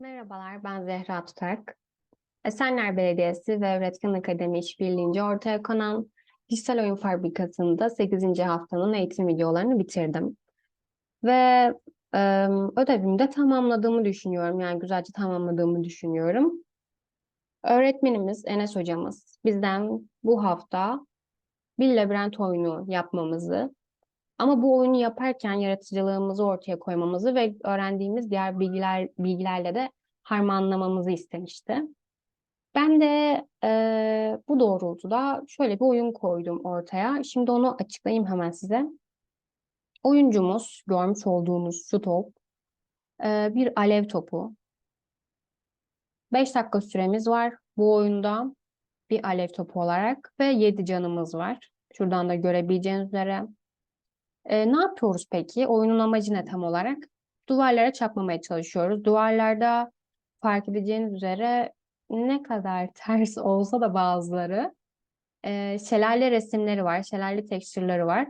Merhabalar, ben Zehra Tutak. Esenler Belediyesi ve Öğretmen Akademi İşbirliği'nce ortaya konan Dijital Oyun Fabrikası'nda 8. haftanın eğitim videolarını bitirdim. Ve e, ödevimi de tamamladığımı düşünüyorum. Yani güzelce tamamladığımı düşünüyorum. Öğretmenimiz Enes hocamız bizden bu hafta bir labirent oyunu yapmamızı ama bu oyunu yaparken yaratıcılığımızı ortaya koymamızı ve öğrendiğimiz diğer bilgiler bilgilerle de harmanlamamızı istemişti. Ben de e, bu doğrultuda şöyle bir oyun koydum ortaya. Şimdi onu açıklayayım hemen size. Oyuncumuz görmüş olduğunuz şu top e, bir alev topu. 5 dakika süremiz var bu oyunda bir alev topu olarak ve 7 canımız var. Şuradan da görebileceğiniz üzere. E, ne yapıyoruz peki? Oyunun amacı ne tam olarak? Duvarlara çarpmamaya çalışıyoruz. Duvarlarda fark edeceğiniz üzere ne kadar ters olsa da bazıları e, şelale resimleri var, şelale tekstürleri var.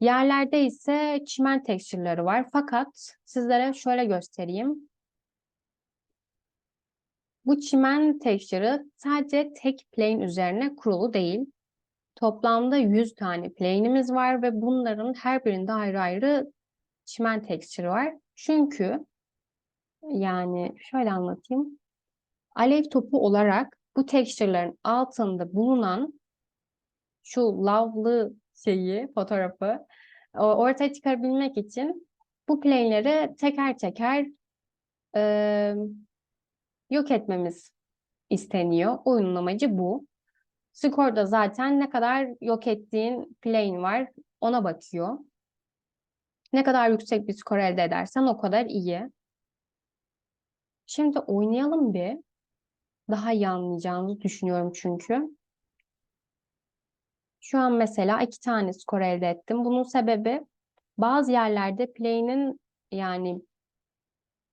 Yerlerde ise çimen tekstürleri var. Fakat sizlere şöyle göstereyim. Bu çimen tekstürü sadece tek plane üzerine kurulu değil. Toplamda 100 tane plane'imiz var ve bunların her birinde ayrı ayrı çimen tekstürü var. Çünkü yani şöyle anlatayım. Alev topu olarak bu tekstürlerin altında bulunan şu lavlı şeyi, fotoğrafı ortaya çıkarabilmek için bu plane'leri teker teker e, yok etmemiz isteniyor. Oyunun amacı bu. Skorda zaten ne kadar yok ettiğin plane var ona bakıyor. Ne kadar yüksek bir skor elde edersen o kadar iyi. Şimdi oynayalım bir. Daha iyi anlayacağınızı düşünüyorum çünkü. Şu an mesela iki tane skor elde ettim. Bunun sebebi bazı yerlerde play'nin yani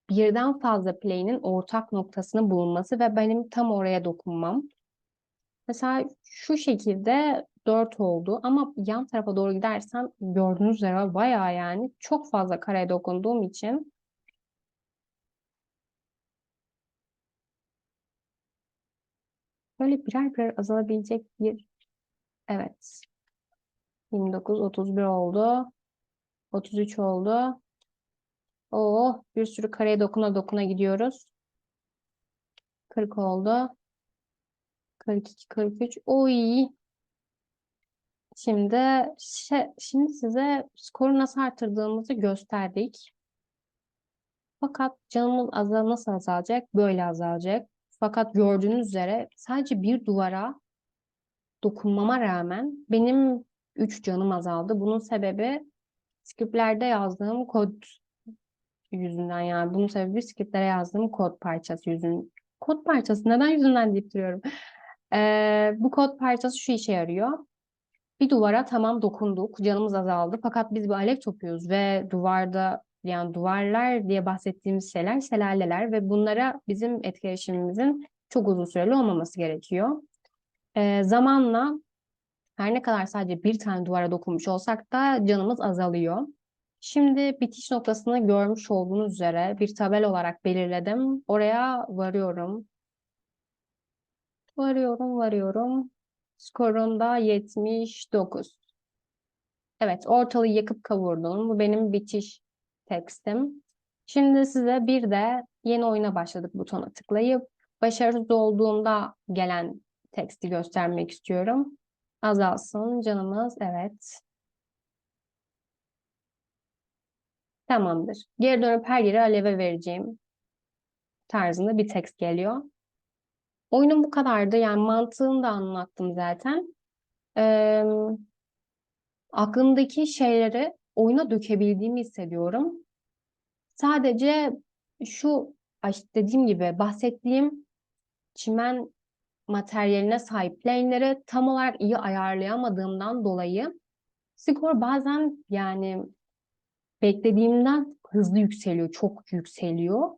birden fazla play'nin ortak noktasının bulunması ve benim tam oraya dokunmam. Mesela şu şekilde 4 oldu ama yan tarafa doğru gidersen gördüğünüz üzere bayağı yani çok fazla kareye dokunduğum için. Böyle birer birer azalabilecek bir evet. 29 31 oldu. 33 oldu. Oo, bir sürü kareye dokuna dokuna gidiyoruz. 40 oldu 42 43 oy Şimdi şimdi size skoru nasıl artırdığımızı gösterdik. Fakat canımız azal nasıl azalacak? Böyle azalacak. Fakat gördüğünüz üzere sadece bir duvara dokunmama rağmen benim 3 canım azaldı. Bunun sebebi skriplerde yazdığım kod yüzünden yani. Bunun sebebi skriplere yazdığım kod parçası yüzün. Kod parçası neden yüzünden deyip duruyorum. Ee, bu kod parçası şu işe yarıyor. Bir duvara tamam dokunduk, canımız azaldı. Fakat biz bir alev topuyuz ve duvarda yani duvarlar diye bahsettiğimiz şeyler şelaleler ve bunlara bizim etkileşimimizin çok uzun süreli olmaması gerekiyor. Ee, zamanla her ne kadar sadece bir tane duvara dokunmuş olsak da canımız azalıyor. Şimdi bitiş noktasını görmüş olduğunuz üzere bir tabel olarak belirledim. Oraya varıyorum. Varıyorum, varıyorum. Skorunda 79. Evet, ortalığı yakıp kavurdum. Bu benim bitiş tekstim. Şimdi size bir de yeni oyuna başladık butona tıklayıp başarısız olduğunda gelen teksti göstermek istiyorum. Azalsın canımız. Evet. Tamamdır. Geri dönüp her yere aleve vereceğim tarzında bir tekst geliyor. Oyunun bu kadardı. Yani mantığını da anlattım zaten. Ee, aklımdaki şeyleri oyuna dökebildiğimi hissediyorum. Sadece şu dediğim gibi bahsettiğim çimen materyaline sahip lane'leri tam olarak iyi ayarlayamadığımdan dolayı skor bazen yani beklediğimden hızlı yükseliyor, çok yükseliyor.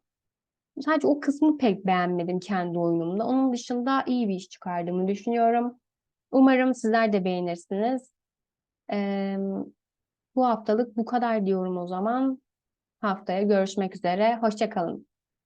Sadece o kısmı pek beğenmedim kendi oyunumda. Onun dışında iyi bir iş çıkardığımı düşünüyorum. Umarım sizler de beğenirsiniz. Ee, bu haftalık bu kadar diyorum o zaman. Haftaya görüşmek üzere. Hoşçakalın.